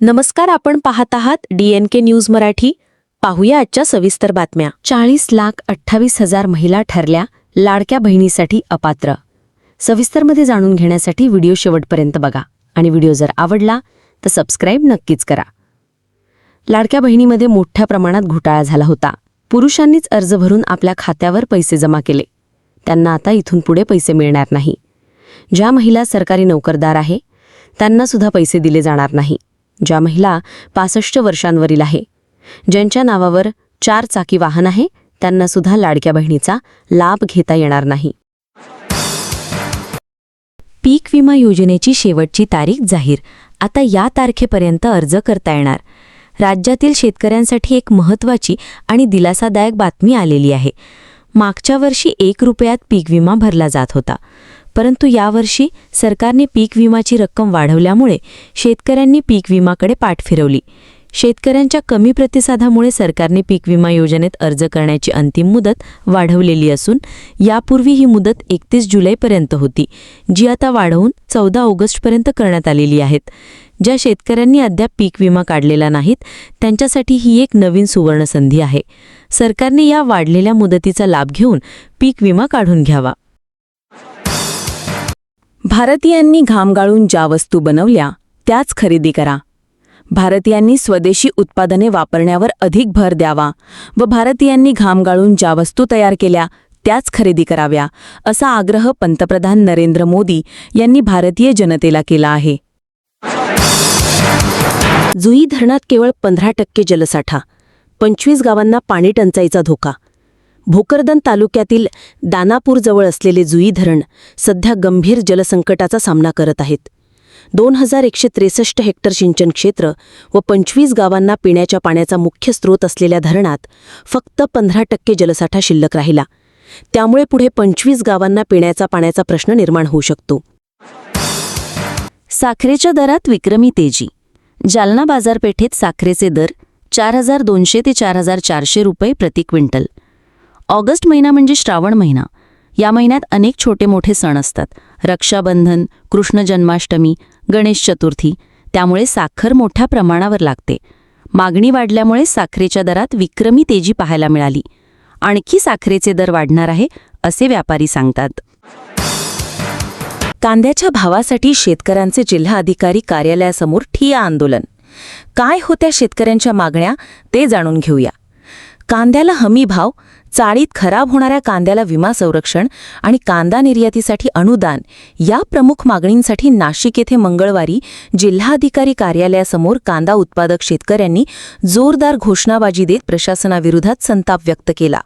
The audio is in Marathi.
नमस्कार आपण पाहत आहात डीएनके न्यूज मराठी. पाहूया आजच्या सविस्तर बातम्या. चाळीस लाख अठ्ठावीस हजार महिला ठरल्या लाडक्या बहिणीसाठी अपात्र. सविस्तरमध्ये जाणून घेण्यासाठी व्हिडिओ शेवटपर्यंत बघा आणि व्हिडिओ जर आवडला तर सबस्क्राईब नक्कीच करा. लाडक्या बहिणीमध्ये मोठ्या प्रमाणात घोटाळा झाला होता. पुरुषांनीच अर्ज भरून आपल्या खात्यावर पैसे जमा केले. त्यांना आता इथून पुढे पैसे मिळणार नाही. ज्या महिला सरकारी नोकरदार आहे त्यांना सुद्धा पैसे दिले जाणार नाही. ज्या महिला पासष्ट वर्षांवरील आहे. ज्यांच्या नावावर चार चाकी वाहन आहे त्यांना सुद्धा लाडक्या बहिणीचा लाभ घेता येणार नाही. पीक विमा योजनेची शेवटची तारीख जाहीर. आता या तारखेपर्यंत अर्ज करता येणार. राज्यातील शेतकऱ्यांसाठी एक महत्त्वाची आणि दिलासादायक बातमी आलेली आहे. मागच्या वर्षी एक रुपयात पीक विमा भरला जात होता. परंतु यावर्षी सरकारने पीक विमाची रक्कम वाढवल्यामुळे शेतकऱ्यांनी पीक विमाकडे पाठ फिरवली. शेतकऱ्यांच्या कमी प्रतिसादामुळे सरकारने पीक विमा योजनेत अर्ज करण्याची अंतिम मुदत वाढवलेली असून यापूर्वी ही मुदत एकतीस जुलैपर्यंत होती जी आता वाढवून चौदा ऑगस्टपर्यंत करण्यात आलेली आहेत. ज्या शेतकऱ्यांनी अद्याप पीक विमा काढलेला नाहीत त्यांच्यासाठी ही एक नवीन सुवर्णसंधी आहे. सरकारने या वाढलेल्या मुदतीचा लाभ घेऊन पीक विमा काढून घ्यावा. भारतीयांनी घामगाळून ज्या वस्तू बनवल्या त्याच खरेदी करा. भारतीयांनी स्वदेशी उत्पादने वापरण्यावर अधिक भर द्यावा व भारतीयांनी घामगाळून ज्या वस्तू तयार केल्या त्याच खरेदी कराव्या असा आग्रह पंतप्रधान नरेंद्र मोदी यांनी भारतीय जनतेला केला आहे. जुई धरणात केवळ पंधरा टक्के जलसाठा पंचवीस गावांना पाणी टंचाईचा धोका भोकरदन तालुक्यातील दानापूरजवळ असलेले जुई धरण सध्या गंभीर जलसंकटाचा सामना करत आहेत. दोन हजार एकशे त्रेसष्ट हेक्टर सिंचन क्षेत्र व पंचवीस गावांना पिण्याच्या पाण्याचा मुख्य स्रोत असलेल्या धरणात फक्त पंधरा टक्के जलसाठा शिल्लक राहिला. त्यामुळे पुढे पंचवीस गावांना पिण्याचा पाण्याचा प्रश्न निर्माण होऊ शकतो. साखरेच्या दरात विक्रमी तेजी. जालना बाजारपेठेत साखरेचे दर चार हजार दोनशे ते चार हजार चारशे रुपये प्रति क्विंटल. ऑगस्ट महिना म्हणजे श्रावण महिना. या महिन्यात अनेक छोटे मोठे सण असतात. रक्षाबंधन कृष्ण जन्माष्टमी गणेश चतुर्थी त्यामुळे साखर मोठ्या प्रमाणावर लागते. मागणी वाढल्यामुळे साखरेच्या दरात विक्रमी तेजी पाहायला मिळाली. आणखी साखरेचे दर वाढणार आहे असे व्यापारी सांगतात. कांद्याच्या भावासाठी शेतकऱ्यांचे जिल्हाधिकारी कार्यालयासमोर ठिया आंदोलन. काय होत्या शेतकऱ्यांच्या मागण्या ते जाणून घेऊया. कांद्याला हमी भाव चाळीत खराब होणाऱ्या कांद्याला विमा संरक्षण आणि कांदा निर्यातीसाठी अनुदान या प्रमुख मागणींसाठी नाशिक येथे मंगळवारी जिल्हाधिकारी कार्यालयासमोर कांदा उत्पादक शेतकऱ्यांनी जोरदार घोषणाबाजी देत प्रशासनाविरोधात संताप व्यक्त केला.